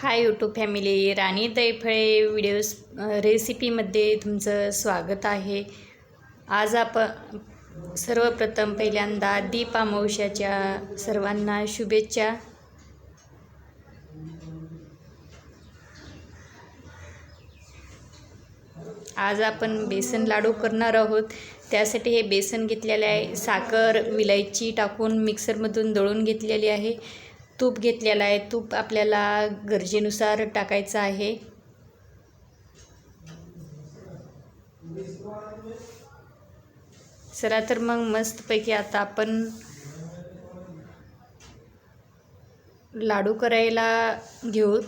Hi YouTube family Rani Daiphale videos रेसिपीमध्ये तुमचं स्वागत आहे. आज आपण सर्वप्रथम पहिल्यांदा दीप सर्वांना शुभेच्छा. आज आपण बेसन लाडू करणार आहोत. त्यासाठी हे बेसन घेतलेले आहे. साखर विलायची टाकून मिक्सरमधून दळून घेतलेली आहे. तूप घेतलेलं आहे. तूप आपल्याला गरजेनुसार टाकायचं आहे. चला तर मग मस्तपैकी आता आपण लाडू करायला घेऊ.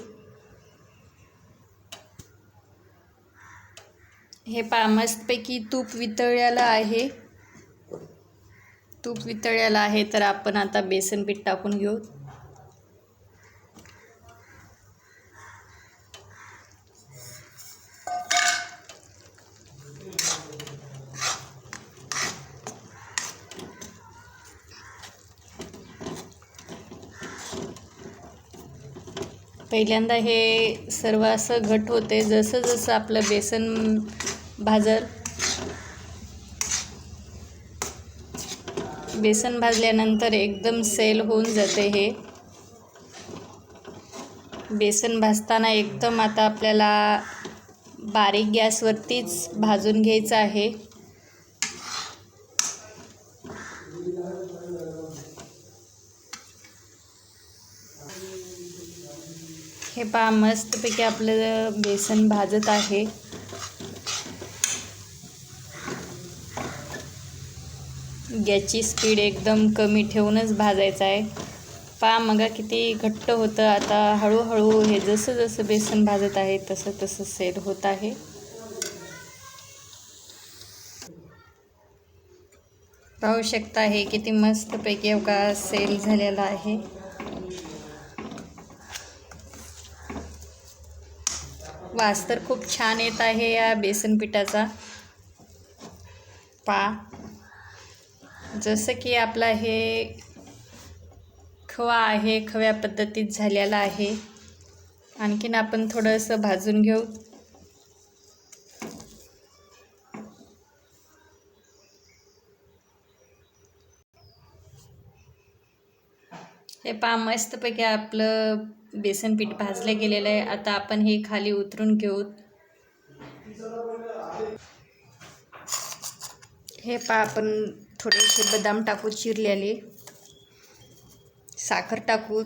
हे पा मस्तपैकी तूप वितळलेलं आहे. तूप वितळलेलं आहे तर आपण आता बेसन पीठ टाकून घेऊ. पहिल्यांदा हे सर्व असं घट होते जसं जसं आपलं बेसन भाजल. बेसन भाजल्यानंतर एकदम सेल होऊन जाते हे. बेसन भाजताना एकदम आता आपल्याला बारीक गॅसवरतीच भाजून घ्यायचं आहे. हे पहा मस्तपैकी आपलं बेसन भाजत आहे. गॅसची स्पीड एकदम कमी ठेवूनच भाजायचं आहे. पहा मगा किती घट्ट होतं. आता हळूहळू हे जसं जसं बेसन भाजत आहे तसं तसं सेल होत आहे. पाहू शकता हे किती मस्तपैकी हो अवका सेल झालेला आहे. वास तर खूप छान येत आहे या बेसन पिठाचा. पा. जसं की आपला हे खवा आहे खव्या पद्धतीत झालेला आहे. आणखीन आपण थोडंसं भाजून घेऊ. हे पा मस्तपैकी आपलं बेसन पीठ भाजलं गेलेलं आहे. आता आपण हे खाली उतरून घेऊ. हे पा आपण थोडेसे बदाम टाकू चिरलेले. साखर टाकू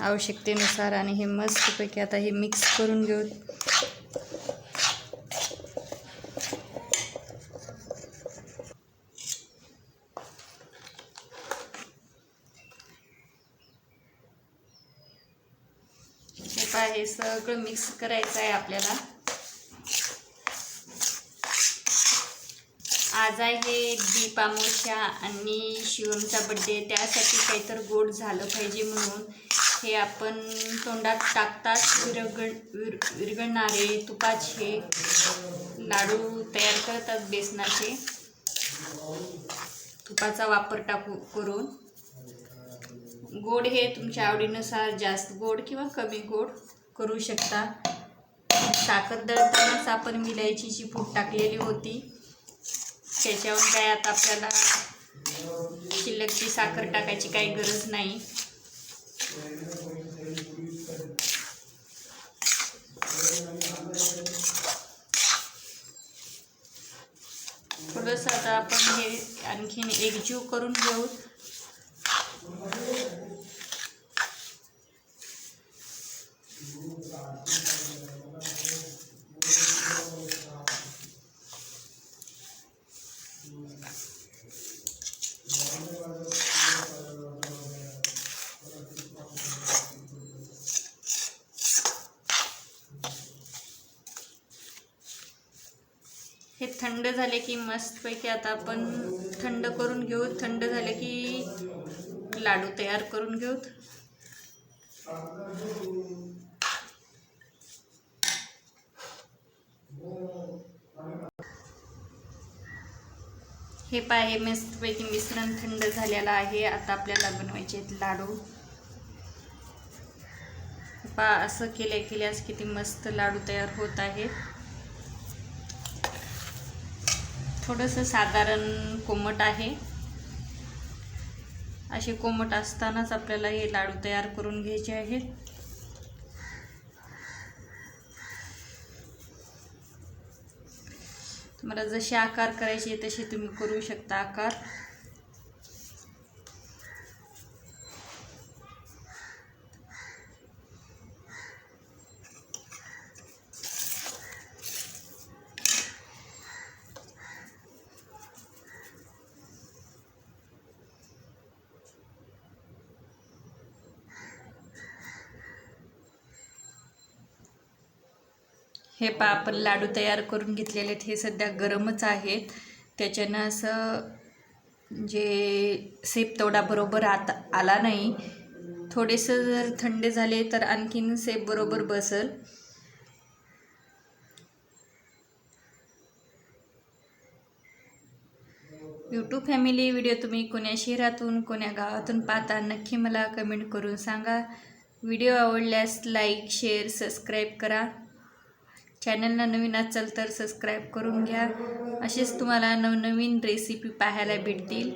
आवश्यकतेनुसार आणि हे मस्तपैकी आता हे मिक्स करून घेऊ. हे हे सगळं मिक्स करायचं आहे आपल्याला. आज आहे दीपामोशा आणि शिवमचा बड्डे त्यासाठी काहीतर गोड झालं पाहिजे म्हणून हे आपण तोंडात टाकताच विरगण विर विरगणणारे तुपाचे लाडू तयार करतात बेसनाचे. तुपाचा वापर टाकू करून. गोड हे तुमच्या आवडीनुसार जास्त गोड किंवा कमी गोड. करू शकता. साखर दळतानाच आपण विलायचीची फूट टाकलेली होती. त्याच्यावर काय आता आपल्याला शिल्लकची साखर टाकायची काही गरज नाही. थोडंसं आता आपण हे आणखीन एकजीव करून घेऊ. हे थंड झाले की मस्तपैकी आता आपण थंड करून घेऊ थंड झाले की लाडू तयार करून घेऊ हे पाहे मस्तपैकी मिश्रण थंड झालेलं आहे. आता आपल्याला बनवायचे आहेत लाडू. पा असं केल्या केल्यास किती मस्त लाडू तयार होत आहेत. थोडंसं साधारण कोमट आहे. असे कोमट असतानाच आपल्याला हे लाडू तयार करून घ्यायचे आहेत. तुम्हाला जसे आकार करायचे तसे तुम्ही करू शकता आकार. हे पा आपण लाडू तयार करून घेतलेले आहेत. हे सध्या गरमच आहेत त्याच्यानं असं जे सेप तेवढा बरोबर आता आला नाही. थोडेसं जर थंडे झाले तर आणखीन सेप बरोबर बसल. यूट्यूब फॅमिली व्हिडिओ तुम्ही कोण्या शहरातून कोण्या गावातून पाहता नक्की मला कमेंट करून सांगा. व्हिडिओ आवडल्यास लाईक शेअर सबस्क्राईब करा. चॅनलला नवीन असाल तर सबस्क्राईब करून घ्या. असेच तुम्हाला नवनवीन रेसिपी पाहायला भेटतील.